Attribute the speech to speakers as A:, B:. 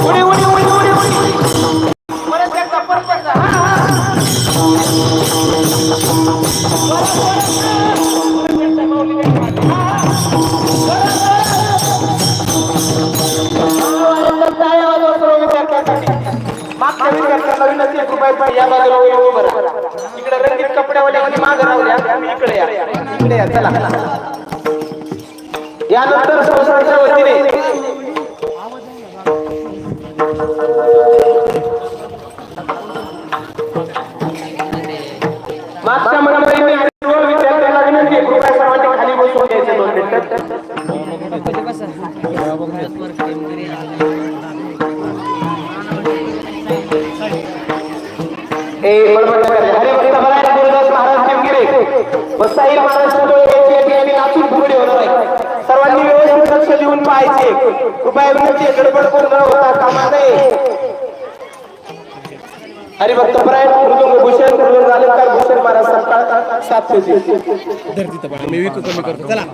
A: उडी उडी उडी उडी उडी परत एकदा परत एकदा मागच्या विद्यार्थ्यांना विनंती या बाजूला वळून इकडे रंगीत कपड्यावाले मागं राहू द्या इकडे या. इकडे या चला. यानंतर संस्थांच्या वतीने मागच्या मंडळीने आणि सर्व विद्यार्थ्यांना विनंती आहे, कृपया सर्वांनी खाली बसून घ्यायचे दोन मिनिटं. हरे भक्त गुरुदास महाराज महाराज यांची या ठिकाणी नाचून फुगडी होणार आहे सर्वांनी व्यवस्थित लक्ष देऊन पाहायचे. कृपया विनंती गडबड करून हरिभक्त परायण मृदुंग भूषण गुरुदास भूषण महाराज सत्ता चला.